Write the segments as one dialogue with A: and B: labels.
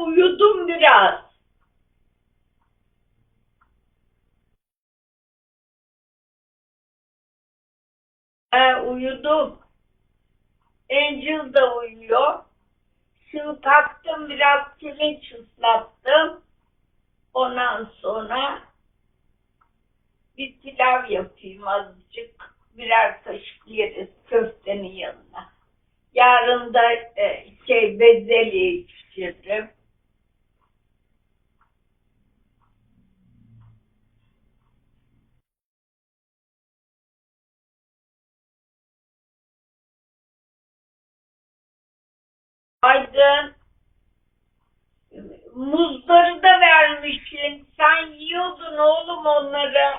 A: uyudum biraz. He, uyudum. Angel da uyuyor. Şimdi kalktım biraz pirinç ıslattım. Ondan sonra bir pilav yapayım azıcık. Birer kaşık yeriz köftenin yanına. Yarın da e, şey bezelye pişiririm. Aydın. Muzları da vermişsin. Sen yiyordun oğlum onları.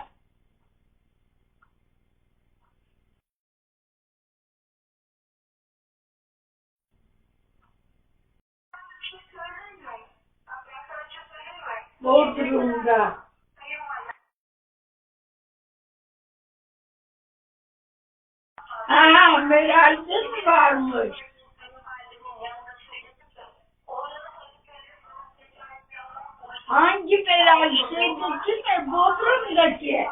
A: Bodrum'da. Ha, Meral'de mi varmış? Hangi Meral? Şeydeki? Bodrum'daki.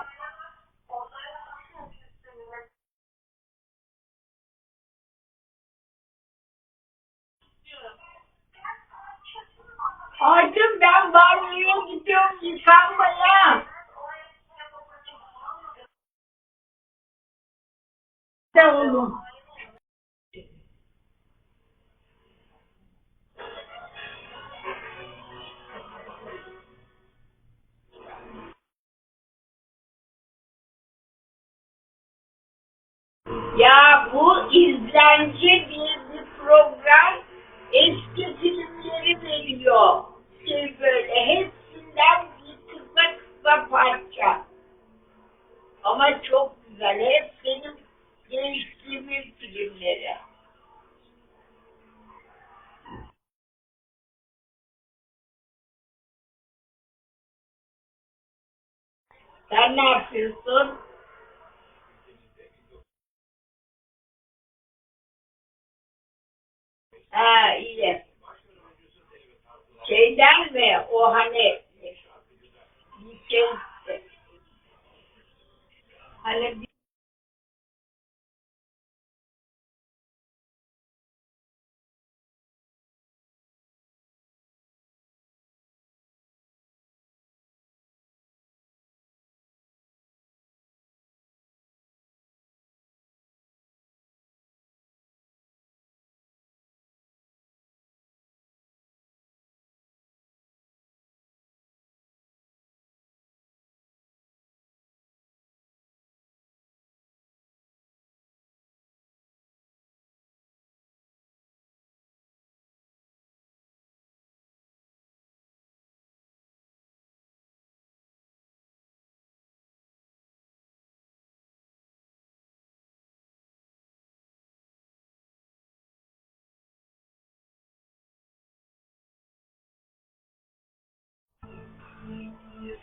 A: Aydın ben varmıyor gidiyorum yıkanmaya. De oğlum. Sen ne yapıyorsun? Ha iyi. Şeyden mi o hani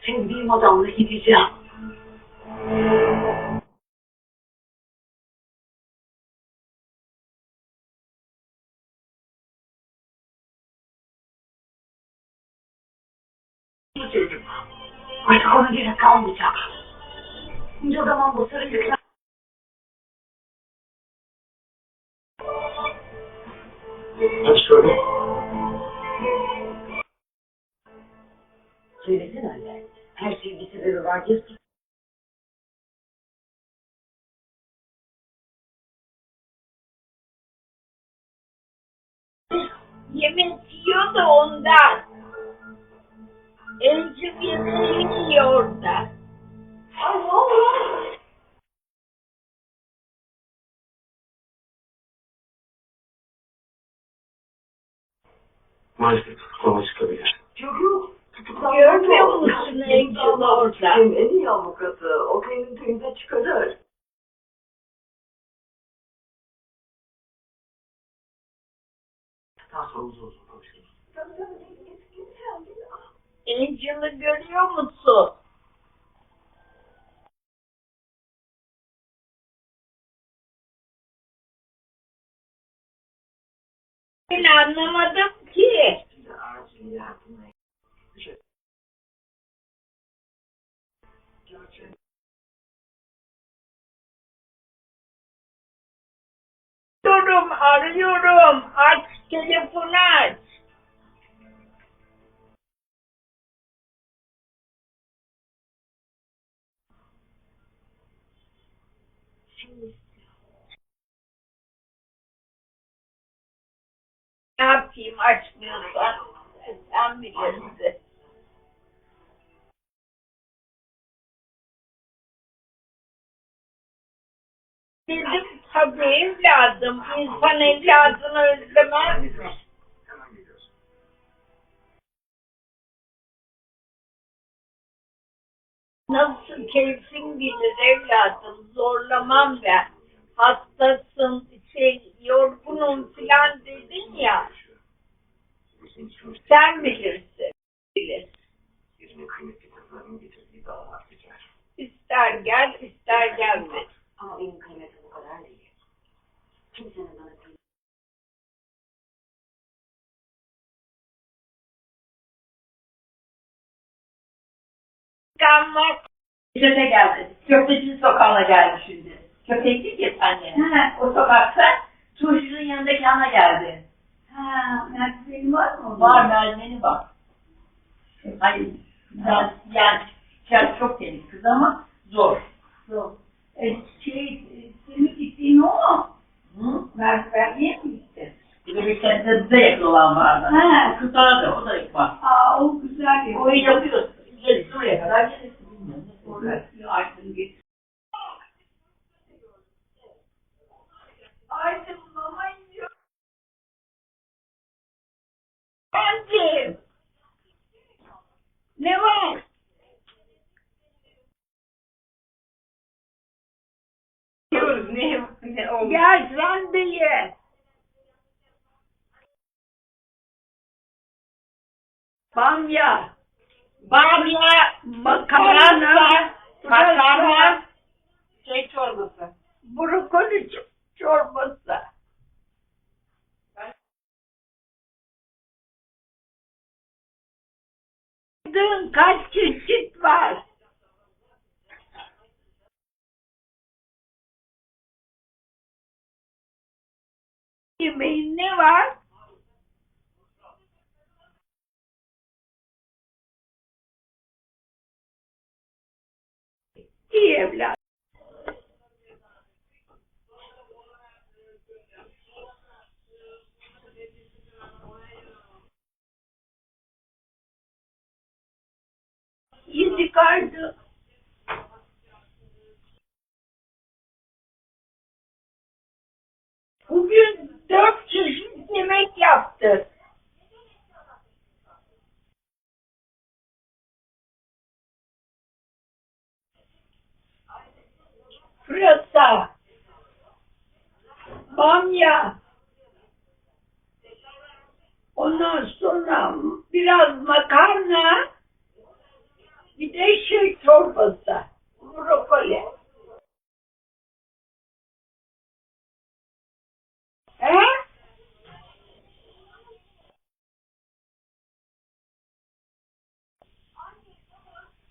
B: 请你莫让我一个家。我就跟我母
C: 亲，你
B: 就跟我母亲一起。Diyorsun.
A: yemek yiyor da ondan. Encim yemeğini yiyor orada.
B: Ay ne oluyor?
C: Maalesef tutuklama çıkabilir.
B: Tutuklanmak
A: Görmüyor musun
B: ablam
A: orada?
B: En iyi avukatı. O kendini temize çıkarır.
C: Daha sonra uzun uzun konuşuruz.
A: Angel'ı görüyor musun? Ben anlamadım ki.
B: Acil.
A: Arıyorum. Aç telefonu aç. Ne yapayım açmıyorsan sen bilirsin. Dedim tabii evladım. İnsan evladını özlemez mi? Nasıl keyfin bilir evladım. Zorlamam ben. Hastasın, şey, yorgunum filan dedin ya. Sen bilirsin. Bilir. İster gel, ister gelme.
D: Köfteci sokağına geldi şimdi. Köpeklik ya anne.
B: Ha.
D: O sokakta turşunun yanındaki ana geldi.
B: Ha, merdivenin var mı?
D: Var merdiveni var. Hayır. Yani, yani yani çok temiz kız ama zor.
B: Yok. E, şey, e, senin gittiğin o mu?
D: Hı?
B: Merdivenliğe mi gitti?
D: Bir de bir tane de yakın olan vardı.
B: Ha.
D: Kızlara da o da var.
B: Aa, o güzel.
D: O yapıyoruz.
A: Ne var?
D: Diyoruz ne, ne oldu?
A: Gel sen de ye. Bamya. Bamya, makarna, makarna,
D: Şey çorbası.
A: brokoli çorbası. Dün kaç çeşit var? Yemeğin ne var? İyi evlat. Artık. Bugün dört çeşit yemek yaptık. Pırasa, bamya, ondan sonra biraz makarna, bir de şey çorbası, brokoli. He?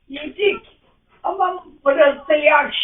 A: Yedik. Ama pırasayı akşam